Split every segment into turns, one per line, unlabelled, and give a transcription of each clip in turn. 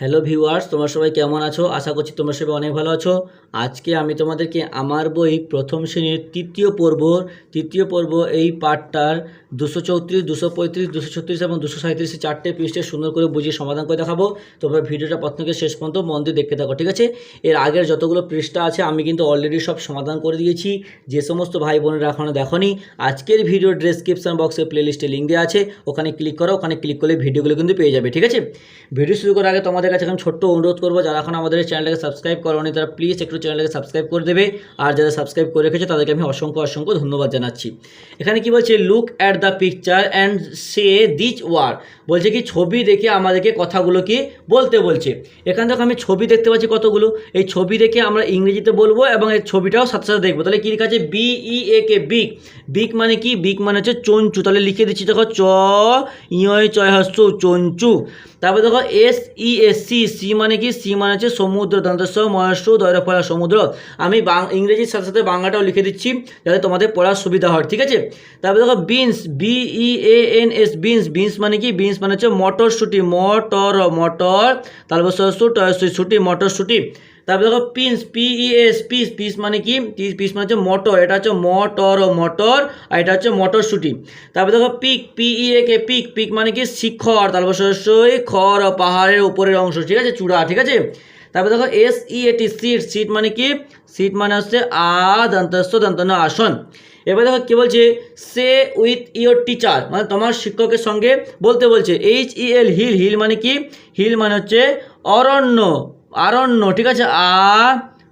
Hello viewers তোমরা সবাই কেমন আছো? আশা করছি তোমরা সবাই অনেক ভালো আছো। আজকে আমি তোমাদেরকে আমার বই প্রথম শ্রেণির তৃতীয় পর্ব তৃতীয় পর্ব এই পার্টটার দুশো চৌত্রিশ, দুশো পঁয়ত্রিশ, দুশো ছত্রিশ এবং দুশো সাঁত্রিশ চারটে পৃষ্ঠে সুন্দর করে বুঝিয়ে সমাধান করে দেখাবো। তোমরা ভিডিওটা প্রথম থেকে শেষ পর্যন্ত মন দিয়ে দেখতে থাকো, ঠিক আছে? এর আগের যতগুলো পৃষ্ঠা আছে, আমি কিন্তু অলরেডি সব সমাধান করে দিয়েছি। যে সমস্ত ভাই বোনেরা এখনও দেখনি, আজকের ভিডিও ডেসক্রিপশন বক্সে প্লেলিস্টে লিঙ্ক দেওয়া আছে। ওখানে ক্লিক করো, ওখানে ক্লিক করলে ভিডিওগুলো কিন্তু পেয়ে যাবে, ঠিক আছে? ভিডিও শুরু করার আগে তোমাদের কাছে এখন ছোট্ট অনুরোধ করব, যারা এখন আমাদের চ্যানেলটাকে সাবস্ক্রাইব করোনি, তারা প্লিজ একটু চ্যানেলটাকে সাবস্ক্রাইব করে দেবে। আর যারা সাবস্ক্রাইব করে রেখেছে, তাদেরকে আমি অসংখ্য অসংখ্য ধন্যবাদ জানাচ্ছি। এখানে কি বলছে look at the picture and say this word বলছে কি, ছবি দেখে আমাদেরকে কথাগুলো কি বলতে বলছে। এখান থেকে আমি ছবি দেখতে পাচ্ছি কতগুলো। এই ছবি দেখে আমরা ইংরেজিতে বলব এবং এই ছবিটাও সাথে সাথে দেখব। তাহলে কী লেখা আছে? বিই এ কে বিক বিক মানে কি? বিক মানে হচ্ছে চঞ্চু। তাহলে লিখে দিচ্ছি, দেখো, চ, ইয়, চয় হস্য চঞ্চু। তারপরে দেখো S E S C sea মানে কি? সি মানে হচ্ছে সমুদ্র দন্তস্ব দয়রা দৈরফলা সমুদ্র। আমি বাং ইংরেজির সাথে সাথে বাংলাটাও লিখে দিচ্ছি, যাতে তোমাদের পড়ার সুবিধা হয়, ঠিক আছে? তারপরে দেখো, beans B E A N S beans beans মানে কি? বিনস মানে হচ্ছে মটরশুটি, মটর মটর। তারপর সুটি ছুটি মটরশুটি। তারপরে দেখো পিন্স পিইএস পিস পিস মানে কি? পিস পিস মানে হচ্ছে মটর এটা হচ্ছে মটর ও মটর আর এটা হচ্ছে মটরশুটি। তারপর দেখো peak P E A K peak peak মানে কি? শিখর, তারপর খর ও পাহাড়ের উপরের অংশ, ঠিক আছে? চূড়া, ঠিক আছে? তারপর দেখো এস ই এটি সিট সিট মানে কি? সিট মানে হচ্ছে আ দন্তস্ব দন্তন আসন। এবার দেখো কী বলছে? সে উইথ ইয়োর টিচার মানে তোমার শিক্ষকের সঙ্গে বলতে বলছে H E L hill hill মানে কি? হিল মানে হচ্ছে অরণ্য। আরণ্য, ঠিক আছে? আ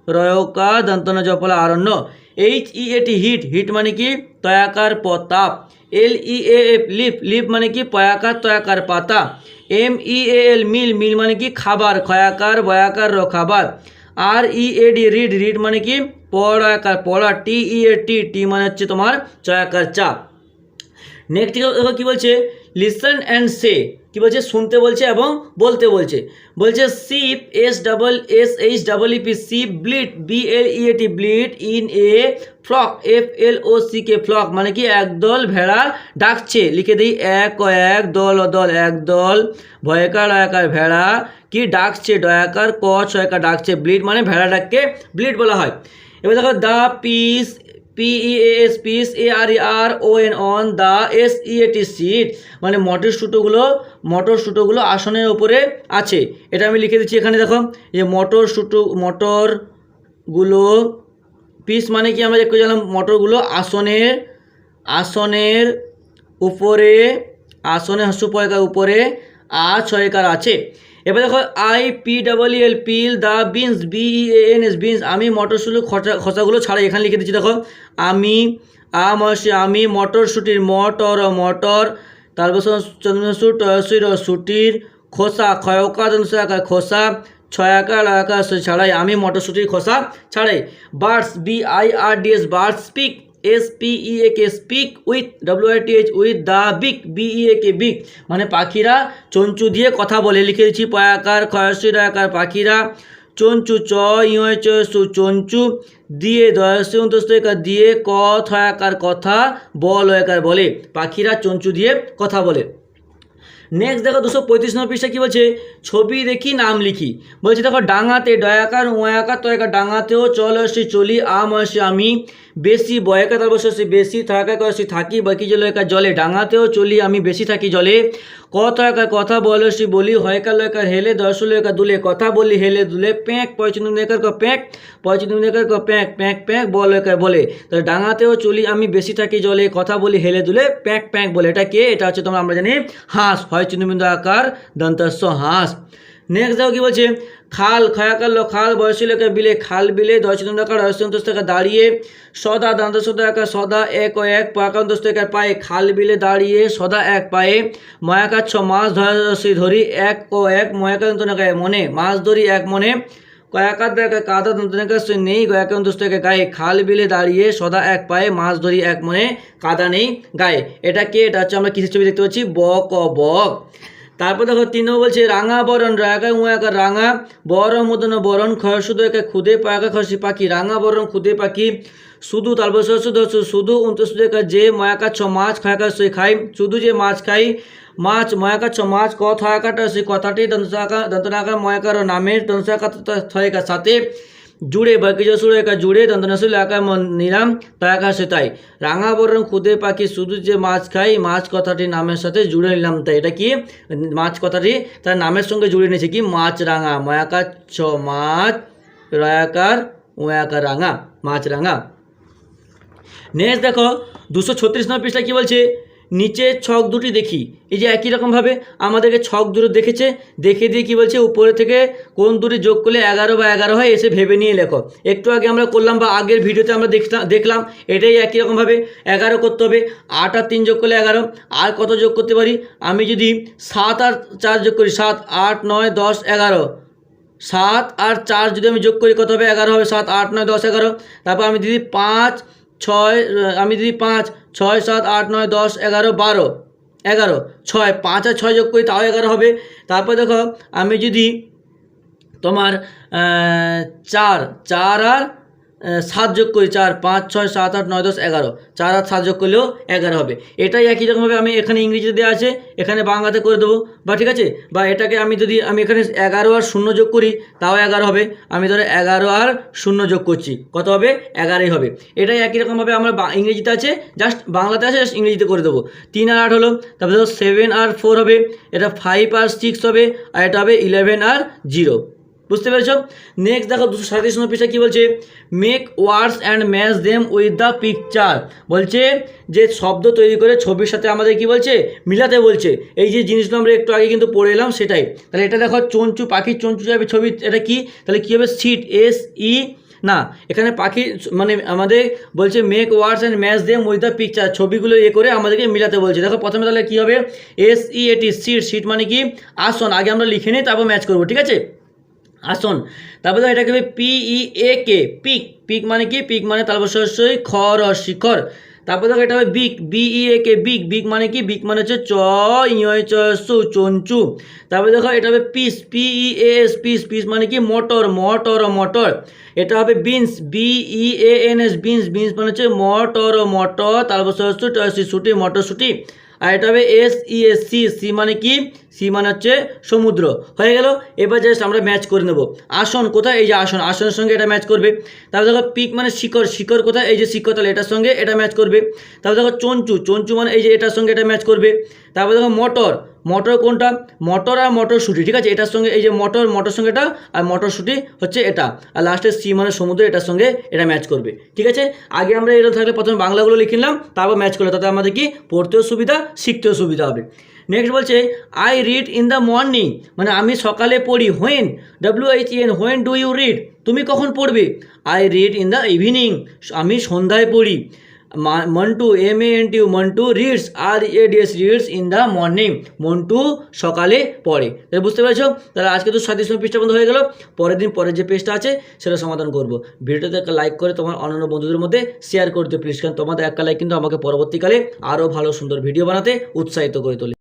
রয়কা দন্তন জপলা আরণ্য। এইচ, ই এটি হিট। হিট মানে কি? তয়াকার পতাপ L, E, A F leaf. Leaf মানে কি? পয়াকার, তয়াকার পাতা। এম, ই, এ, এল, মিল। মিল মানে কি? খাবার। খয়াকার বয়াকার র, খাবার। R, E, A, D, read. Read মানে কি? পড়াকার পড়া। টি, ই, এ, টি। টি মানে হচ্ছে তোমার চয়াকার চা নেক্সট কী বলছে? লিসন অ্যান্ড সে কী বলছে? শুনতে বলছে এবং বলতে বলছে। বলছে, sheep, S double, S H double E P sheep bleat B L E A T bleat in a flock, F L O C K flock. মানে কি একদল ভেড়া ডাকছে। লিখে দিই, এক এক, দল ও দল, এক দল, ভয়কার অয়াকার ভেড়া, কি ডাকছে? ডয়াকার, ক, ছয়কার ডাকছে। ব্লিড মানে ভেড়া ডাককে ব্লিড বলা হয়। এবার দেখো, the peas P E S peas A R R O N on the S E A T seat মানে মটরশুঁটোগুলো মটরশুঁটোগুলো আসনের উপরে আছে। এটা আমি লিখে দিচ্ছি এখানে, দেখো। যে মটরশুঁটো মটরগুলো পিস মানে কি আমরা দেখতে জানলাম মটরগুলো আসনের আসনের উপরে আসনে হস্যপয়কার উপরে আ ছয়কার আছে। এবার দেখো I P double L peel the beans B N S beans আমি, মটরশুটি খসা খসাগুলো ছাড়াই এখানে লিখে দিচ্ছি, দেখো। আমি আমসে আমি, মটরশুটির মটর মটর, তারপর চন্দ্রসুর টয়সুর ও সুটির খোসা ক্ষয়কা আকার খোসা ছয়াকার আকার ছাড়াই আমি মটরশুটির খোসা ছাড়াই। Birds B I R D S birds speak S P E A K speak with W I T H with the beak B E A K beak মানে পাখিরা চঞ্চু দিয়ে কথা বলে। লিখে দিচ্ছি, পয়াকার ক্ষয়শ্রী আকার পাখিরা। চঞ্চু, চ, ইয়, চ চঞ্চু। দিয়ে, দয়াসী অন্তস্তকার দিয়ে, ক থয়াকার কথা বল একার বলে। পাখিরা চঞ্চু দিয়ে কথা বলে। নেক্সট দেখো, দুশো পঁয়ত্রিশ নম্বর পৃষ্ঠা কী বলছে? ছবি দেখি, নাম লিখি। বলছে, দেখো, ডাঙাতে ডয়াকার ওয়াকার তয়াকার, ডাঙাতেও চল, আসি, চলি, আম, আসি, আমি। বেশি বয়াকা তার বসে বেশি থাকা আসি থাকি বাকি জল একা জলে, ডাঙাতেও চলি, আমি বেশি থাকি জলে। কথা একার কথা বলসি বলি হয়কার লয়কার হেলে দর্শল একা দুলে। কথা বলি হেলে দুলে, প্যাঁক পয়চন্দ্র একার ক প্যাঁক পয়চন্দ্র একার ক প্যাঁক প্যাঁক প্যাঁক বল একার বলে। তাহলে ডাঙাতেও চলি, আমি বেশি থাকি জলে। কথা বলি হেলে দুলে, প্যাঁক প্যাঁক বলে। এটা কে? এটা হচ্ছে তোমরা, আমরা জানি হাঁস। হয় চিহ্নবিন্দু আকার দন্তস্ব হাঁস। নেক্সট দেখো কি বলছে? খাল খয়াকার লো খাল বয়সী লোকের বিলে, খাল বিলে দশচন্দ্র আকার অয়সন্তস্ত আকার দাঁড়িয়ে, সদা দান্তস্ত একা সদা এক ও এক পাকান্তস্ত আকার পায়ে, খাল বিলে দাঁড়িয়ে, সদা এক পায়ে ময়াকাচ্ছ মাছ ধরাশি ধরি, এক ও এক ময়াকান্ত মনে মাছ ধরি এক মনে কয়াকার দেখা কাদা দন্তনাকার নেই গয়াকান্তকে গায়ে, খাল বিলে দাঁড়িয়ে, সদা এক পায়ে মাছ ধরি এক মনে, কাদা নেই, গায়ে। এটা কে? এটা হচ্ছে আমরা কিসের ছবি দেখতে পাচ্ছি? বক ও বক তারপর দেখো তিন নম্বর বলছে, রাঙা বরণ রাগা উয়াকা রাঙা বর মদন বরণ, ক্ষয় শুধু একে খুদে পাকা খসি পাখি, রাঙা বরণ খুদে পাখি, শুধু তারপর শুধু শুধু উনত্রিশ একা যে ময়াকা ছ মাছ খায়াকা সে খাই শুধু যে মাছ খাই মাছ ময়াকা ছ মাছ, ক থয়াকাটা সেই কথাটি দন্তনাকা দন্তনাকা ময়াকার নামের দন্তনাকা থয়কার সাথে। জুড়ে বাকিজ একা জুড়ে দন্তনাশুল একা নিলাম তায়াকা সে তাই। রাঙা বরং খুদে পাখি শুধু যে মাছ খাই, মাছ কথাটি নামের সাথে জুড়ে নিলাম তাই। এটা কি? মাছ কথাটি তার নামের সঙ্গে জুড়ে নিয়েছে কি? মাছ রাঙা। ময়াকার ছ মাছ, রয়াকার ওয়াকার রাঙা, মাছ রাঙা। নেক্সট দেখো, দুশো ছত্রিশ নম্বর পৃষ্ঠা কী বলছে? নিচে ছক দুটি দেখি। এই যে একই রকমভাবে আমাদেরকে ছক দুটো দেখেছে। দেখে দিয়ে কী বলছে? উপরে থেকে কোন দুটি যোগ করলে এগারো বা এগারো হয় এসে ভেবে নিয়ে লেখো। একটু আগে আমরা করলাম বা আগের ভিডিওতে আমরা দেখলাম দেখলাম, এটাই একই রকমভাবে এগারো করতে হবে। আট আর তিন যোগ করলে এগারো। আর কত যোগ করতে পারি? আমি যদি সাত আর চার যোগ করি, সাত, আট, নয়, দশ, এগারো। সাত আর চার যদি আমি যোগ করি, কত হবে? এগারো হবে। সাত, আট, নয়, দশ, এগারো। তারপর আমি দিদি পাঁচ ছয় আমি যদি পাঁচ, ছয়, সাত, আট, নয়, দশ, এগারো, বারো, এগারো, ছয়, পাঁচ আর ছয় যোগ করি, তাও এগারো হবে। তারপর দেখো, আমি যদি তোমার চার চার আর সাত যোগ করি চার, পাঁচ, ছয়, সাত, আট, নয়, দশ, এগারো। চার আর সাত যোগ করলেও এগারো হবে। এটাই একই রকমভাবে আমি এখানে ইংরেজিতে দেওয়া আছে, এখানে বাংলাতে করে দেবো। বা ঠিক আছে? বা এটাকে আমি যদি আমি এখানে এগারো আর শূন্য যোগ করি, তাও এগারো হবে। আমি ধরো এগারো আর শূন্য যোগ করছি। কত হবে? এগারোই হবে। এটাই একই রকমভাবে আমরা ইংরেজিতে আছে। জাস্ট বাংলাতে আছে, জাস্ট ইংরেজিতে করে দেবো। তিন আর আট হলো, তারপরে ধরো সেভেন আর ফোর হবে। এটা ফাইভ আর সিক্স হবে, আর এটা হবে ইলেভেন আর জিরো বুঝতে পেরেছ? নেক্সট দেখো দুশো সাঁত্রিশ নম্বর পৃষ্ঠা কী বলছে? Make words and match them with the picture বলছে যে শব্দ তৈরি করে ছবির সাথে আমাদের কি বলছে? মিলাতে বলছে। এই যে জিনিসগুলো আমরা একটু আগে কিন্তু পড়ে এলাম, সেটাই। তাহলে এটা দেখো, চঞ্চু পাখির চঞ্চু যাবে ছবি, এটা কি? তাহলে কী হবে? সিট এস ই না, এখানে পাখি মানে আমাদের বলছে make words and match them with the picture ছবিগুলো এ করে আমাদেরকে মিলাতে বলছে। দেখো, প্রথমে তাহলে কী হবে? এস ই এটি সিট সিট মানে কি? আসন। আগে আমরা লিখে নিই, তারপর ম্যাচ করব, ঠিক আছে? আসন তারপরে দেখো এটাকে পিই এ কে পিক পিক মানে কি? পিক মানে তারপর শস্যই খর শিখর। তারপর দেখো এটা হবে বিক বিই এ কে বিক বিক মানে কি? বিক মানে হচ্ছে চ ইয় চ চঞ্চু। তারপরে দেখো এটা হবে peas P E S peas peas মানে কি? মটর মটর মটর। এটা হবে beans B E A N S beans beans মানে হচ্ছে মটর মটর। তারপর শস্য শুটি মটরশুটি। আর এটা হবে S E S C sea মানে কি? সি মানে হচ্ছে সমুদ্র। হয়ে গেল? এবার জাস্ট আমরা ম্যাচ করে নেব। আসন কোথায়? এই যে আসন। আসনের সঙ্গে এটা ম্যাচ করবে। তারপর দেখো পিক মানে শিকড় শিকড় কোথায়? এই যে শিকড় তাহলে এটার সঙ্গে এটা ম্যাচ করবে। তারপর দেখো চঞ্চু। চঞ্চু মানে এই যে এটার সঙ্গে এটা ম্যাচ করবে। তারপর দেখো মটর মটর কোনটা? মটর আর মটরশুঁটি, ঠিক আছে? এটার সঙ্গে এই যে মটর মটর সঙ্গে এটা, আর মটরশুঁটি হচ্ছে এটা। আর লাস্টে সি মানে সমুদ্র, এটার সঙ্গে এটা ম্যাচ করবে, ঠিক আছে? আগে আমরা এরকম থাকলে প্রথমে বাংলাগুলো লিখে নিলাম, তারপর ম্যাচ করলে তাতে আমাদের কি? পড়তেও সুবিধা, শিখতেও সুবিধা হবে। নেক্সট বলছে I read in the morning মানে আমি সকালে পড়ি। When W H N when do you read তুমি কখন পড়বে? I read in the evening আমি সন্ধ্যায় পড়ি। Montu M A N T Montu reads R A D S reads in the morning Montu সকালে পড়ে। তাহলে বুঝতে পেরেছ? তাহলে আজকে তো নম্বর পৃষ্ঠা বন্ধ হয়ে গেল। পরের দিন পরের যে পেজটা আছে, সেটা সমাধান করব। ভিডিওতে একটা লাইক করে তোমার অন্যান্য বন্ধুদের মধ্যে শেয়ার করতে প্লিজ কারণ তোমাদের একটা লাইক কিন্তু আমাকে পরবর্তীকালে আরও ভালো সুন্দর ভিডিও বানাতে উৎসাহিত করে তোলে।